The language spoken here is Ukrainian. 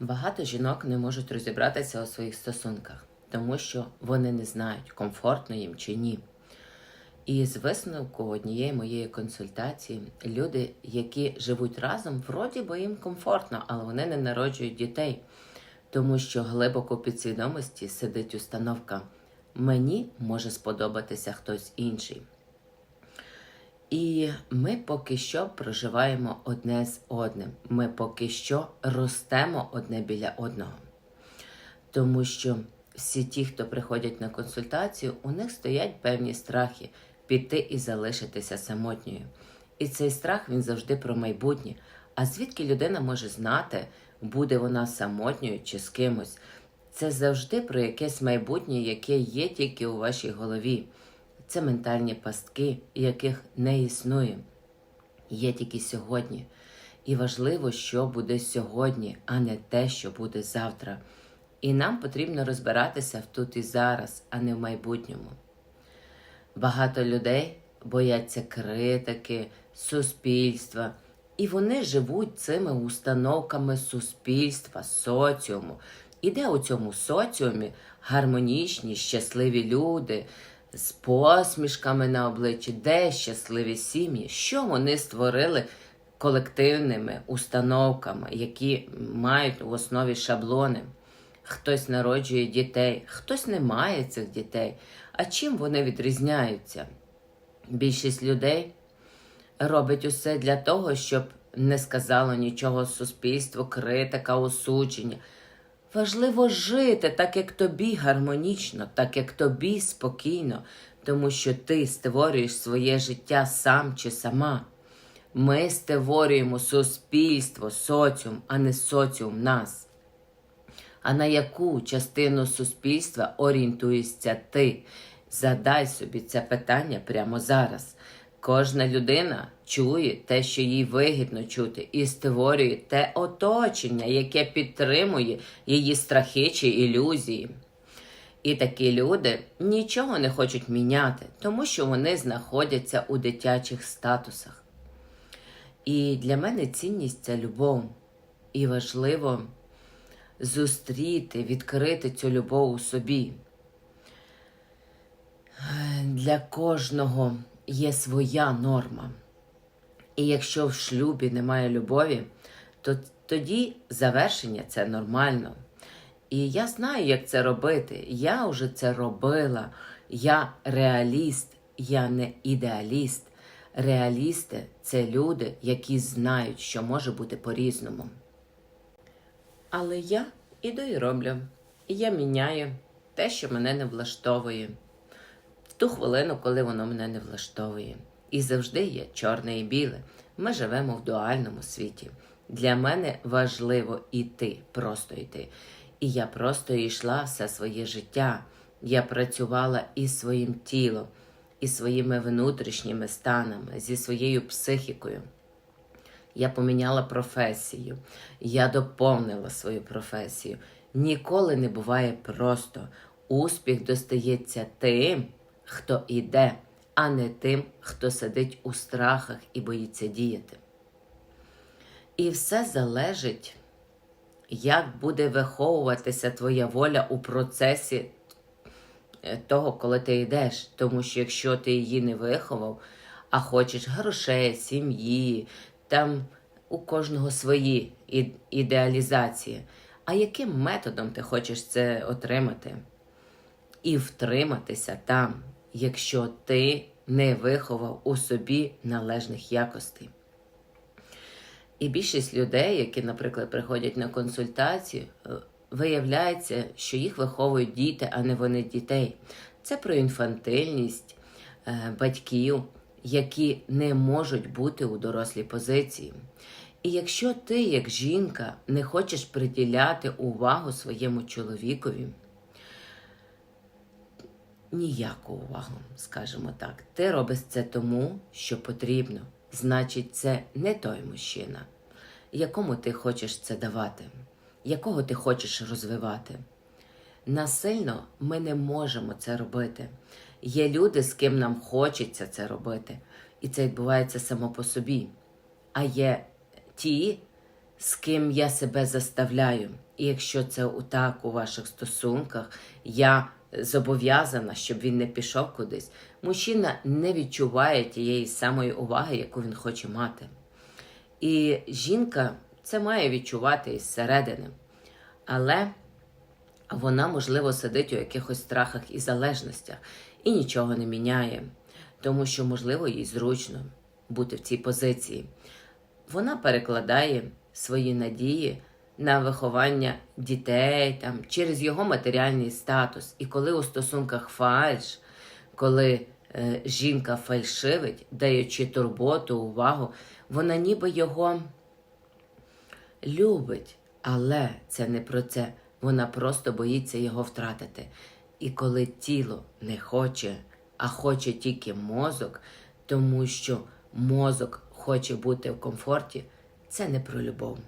Багато жінок не можуть розібратися у своїх стосунках, тому що вони не знають, комфортно їм чи ні. І з висновку однієї моєї консультації люди, які живуть разом, вроді би їм комфортно, але вони не народжують дітей, тому що глибоко у підсвідомості сидить установка мені може сподобатися хтось інший. І ми поки що проживаємо одне з одним. Ми поки що ростемо одне біля одного. Тому що всі ті, хто приходять на консультацію, у них стоять певні страхи піти і залишитися самотньою. І цей страх він завжди про майбутнє. А звідки людина може знати, буде вона самотньою чи з кимось? Це завжди про якесь майбутнє, яке є тільки у вашій голові. Це ментальні пастки, яких не існує. Є тільки сьогодні. І важливо, що буде сьогодні, а не те, що буде завтра. І нам потрібно розбиратися в тут і зараз, а не в майбутньому. Багато людей бояться критики, суспільства, і вони живуть цими установками суспільства, соціуму. І де у цьому соціумі гармонічні, щасливі люди з посмішками на обличчі, де щасливі сім'ї, що вони створили колективними установками, які мають в основі шаблони. Хтось народжує дітей, хтось не має цих дітей. А чим вони відрізняються? Більшість людей робить усе для того, щоб не сказало нічого суспільству, критика, осудження. Важливо жити так, як тобі гармонічно, так як тобі спокійно, тому що ти створюєш своє життя сам чи сама. Ми створюємо суспільство, соціум, а не соціум нас. А на яку частину суспільства орієнтуєшся ти? Задай собі це питання прямо зараз. Кожна людина чує те, що їй вигідно чути, і створює те оточення, яке підтримує її страхи чи ілюзії. І такі люди нічого не хочуть міняти, тому що вони знаходяться у дитячих статусах. І для мене цінність це любов. І важливо зустріти, відкрити цю любов у собі. Для кожного є своя норма. І якщо в шлюбі немає любові, то тоді завершення це нормально. І я знаю, як це робити. Я вже це робила. Я реаліст, я не ідеаліст. Реалісти це люди, які знають, що може бути по-різному. Але я іду і роблю. Я міняю те, що мене не влаштовує, ту хвилину, коли воно мене не влаштовує. І завжди є чорне і біле. Ми живемо в дуальному світі. Для мене важливо йти, просто йти. І я просто йшла все своє життя. Я працювала із своїм тілом, із своїми внутрішніми станами, зі своєю психікою. Я поміняла професію, я доповнила свою професію. Ніколи не буває просто. Успіх достається тим, хто іде, а не тим, хто сидить у страхах і боїться діяти. І все залежить, як буде виховуватися твоя воля у процесі е, того, коли ти йдеш. Тому що якщо ти її не виховав, а хочеш грошей, сім'ї, там у кожного свої ідеалізації. А яким методом ти хочеш це отримати? І втриматися там, якщо ти не виховав у собі належних якостей. І більшість людей, які, наприклад, приходять на консультацію, е, виявляється, що їх виховують діти, а не вони дітей. Це про інфантильність е, батьків, які не можуть бути у дорослій позиції. І якщо ти, як жінка, не хочеш приділяти увагу своєму чоловікові, ніяку увагу, скажімо так, ти робиш це тому, що потрібно. Значить, це не той мужчина, якому ти хочеш це давати, якого ти хочеш розвивати. Насильно ми не можемо це робити. Є люди, з ким нам хочеться це робити, і це відбувається само по собі. А є ті, з ким я себе заставляю. І якщо це так у ваших стосунках, я зобов'язана, щоб він не пішов кудись. Мужчина не відчуває тієї самої уваги, яку він хоче мати. І жінка це має відчувати із середини. Але вона, можливо, сидить у якихось страхах і залежностях і нічого не міняє, тому що, можливо, їй зручно бути в цій позиції. Вона перекладає свої надії на виховання дітей там, через його матеріальний статус. І коли у стосунках фальш, коли е, жінка фальшивить, даючи турботу, увагу, вона ніби його любить, але це не про це. Вона просто боїться його втратити. І коли тіло не хоче, а хоче тільки мозок, тому що мозок хоче бути в комфорті, це не про любов.